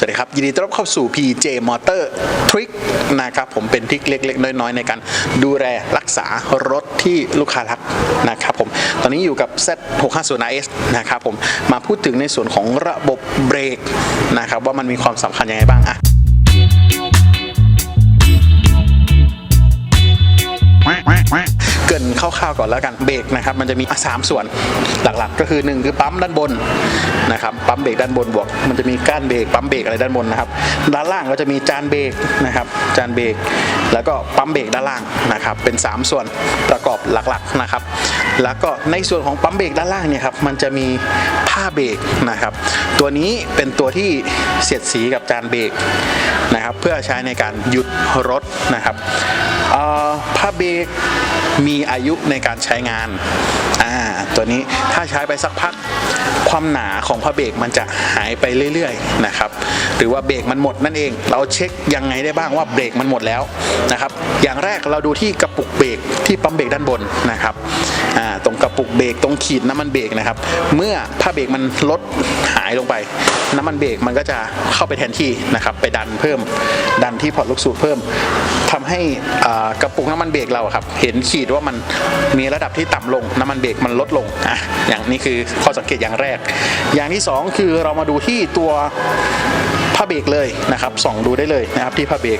สวัสดีครับ ยินดีต้อนรับเข้าสู่ PJ Motor Trick นะครับผมเป็นทริคเล็ก ๆ น้อย ๆ ในการดูแลรักษารถที่ลูกค้ารักนะครับผมตอนนี้อยู่กับ Z650 RS นะครับผมมาพูดถึงในส่วนของระบบเบรกนะครับว่ามันมีความสำคัญยังไงบ้างอะ คร่าวๆก่อนแล้วกันเบรกนะครับมันจะมีอะสามส่วนหลักๆ ก็คือหนึ่งคือปั๊มด้านบนนะครับปั๊มเบรกด้านบนบวก มันจะมีก้านเบรกปั๊มเบรกอะไรด้านบนนะครับด้านล่างก็จะมีจานเบรกนะครับจานเบรกแล้วก็ปั๊มเบรกด้านล่างนะครับเป็น 3 ส่วนประกอบหลักๆนะครับแล้วก็ในส่วนของปั๊มเบรกด้านล่างเนี่ยครับมันจะมีผ้าเบรกนะครับตัวนี้เป็นตัวที่เสียดสีกับจานเบรกนะครับเพื่อใช้ในการหยุดรถนะครับเอ่อ ผ้าเบรกมีอายุในการใช้งานอ่า ตัวนี้ถ้าใช้ไปสักพักความหนาของผ้าเบรกมันจะหายไปเรื่อยๆนะครับหรือว่าเบรกมันหมดนั่นเอง เราเช็คยังไงได้บ้างว่าเบรกมันหมดแล้วนะครับอย่างแรกเราดูที่กระปุกเบรกที่ปั๊มเบรกด้านบนนะครับตรงกระปุกเบรกตรงขีดน้ำมันเบรกนะครับ เมื่อผ้าเบรกมันลดหายลงไป น้ำมันเบรกมันก็จะเข้าไปแทนที่นะครับไปดันเพิ่ม ดันที่พอร์ตลูกสูบเพิ่มทำให้กระปุกน้ำมันเบรกเราครับเห็นขีดว่ามันมีระดับที่ต่ำลง น้ำมันเบรกมันลดลงอะอย่างนี้คือข้อสังเกตอย่างแรก อย่างที่สองคือเรามาดูที่ตัวผ้าเบรกเลยนะครับส่องดูได้เลยนะครับที่ผ้าเบรก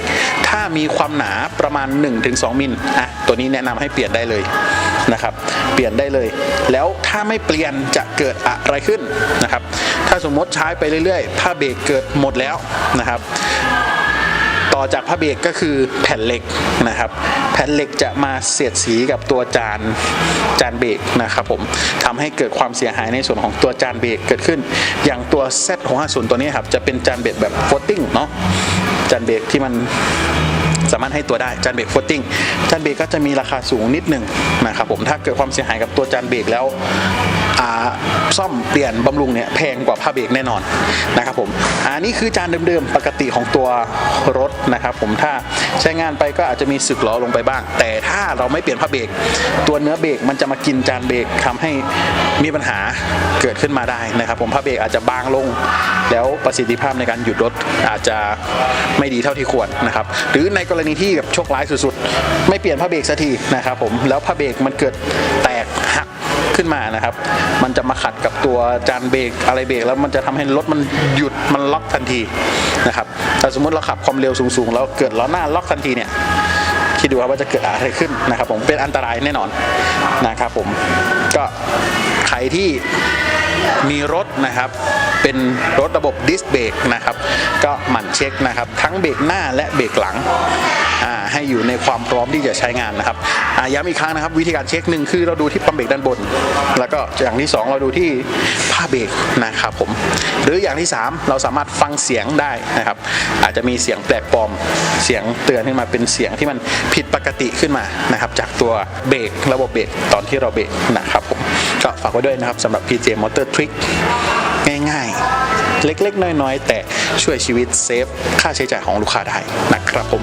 ถ้ามีความหนาประมาณ 1-2มิลอะตัวนี้แนะนำให้เปลี่ยนได้เลยนะครับ เปลี่ยนได้เลย แล้วถ้าไม่เปลี่ยนจะเกิดอะไรขึ้นนะครับ ถ้าสมมติใช้ไปเรื่อยๆ ผ้าเบรกเกิดหมดแล้วนะครับ ต่อจากผ้าเบรกก็คือแผ่นเหล็กนะครับ แผ่นเหล็กจะมาเสียดสีกับตัวจานจานเบรกนะครับผมทำให้เกิดความเสียหายในส่วนของตัวจานเบรกเกิดขึ้น อย่างตัว Z650 ตัวนี้ครับจะเป็นจานเบรกแบบโฟตติ้งเนาะจานเบรกที่มันสามารถให้ตัวได้จานเบรกฟุตติ้งจานเบรกก็จะมีราคาสูงนิดหนึ่งนะครับผมถ้าเกิดความเสียหายกับตัวจานเบรกแล้วอ่า ซ่อมเปลี่ยนบำรุงเนี่ยแพงกว่าผ้าเบรกแน่นอนนะครับผมอันนี้คือจานเดิมๆปกติของตัวรถนะครับผมถ้าใช้งานไปก็อาจจะมีสึกล้อลงไปบ้าง แต่ถ้าเราไม่เปลี่ยนผ้าเบรกตัวเนื้อเบรกมันจะมากินจานเบรกทำให้มีปัญหาเกิดขึ้นมาได้นะครับ ผมผ้าเบรกอาจจะบางลง แล้วประสิทธิภาพในการหยุดรถอาจจะไม่ดีเท่าที่ควรนะครับหรือในกรณีที่แบบโชคร้ายสุดๆ ไม่เปลี่ยนผ้าเบรกสักทีนะครับผมแล้วผ้าเบรกมันเกิดแตก ขึ้นมานะครับ มันจะมาขัดกับตัวจานเบรกอะไรเบรกแล้วมันจะทำให้รถมันหยุดมันล็อกทันทีนะครับแต่สมมติเราขับความเร็วสูงๆแล้วเกิดล้อหน้าล็อกทันทีเนี่ยคิดดูครับว่าจะเกิดอะไรขึ้นนะครับ ผมเป็นอันตรายแน่นอนนะครับผมก็ใครที่มีรถนะครับเป็นรถระบบดิสเบรกนะครับ ก็หมั่นเช็คนะครับ ทั้งเบรกหน้าและเบรกหลัง ให้อยู่ในความพร้อมที่จะใช้งานนะครับย้ำอีกครั้งนะครับ วิธีการเช็คหนึ่งคือเราดูที่ปั๊มเบรกด้านบน แล้วก็อย่างที่สองเราดูที่ผ้าเบรกนะครับผมหรืออย่างที่สามเราสามารถฟังเสียงได้นะครับ อาจจะมีเสียงแปลกปลอมเสียงเตือนขึ้นมาเป็นเสียงที่มันผิดปกติขึ้นมานะครับ จากตัวเบรกระบบเบรกตอนที่เราเบรกนะครับผมก็ฝากไว้ด้วยนะครับสำหรับ PJ Motor Trick ง่ายๆ เล็กๆ น้อยๆ แต่ช่วยชีวิตเซฟค่าใช้จ่ายของลูกค้าได้นะครับผม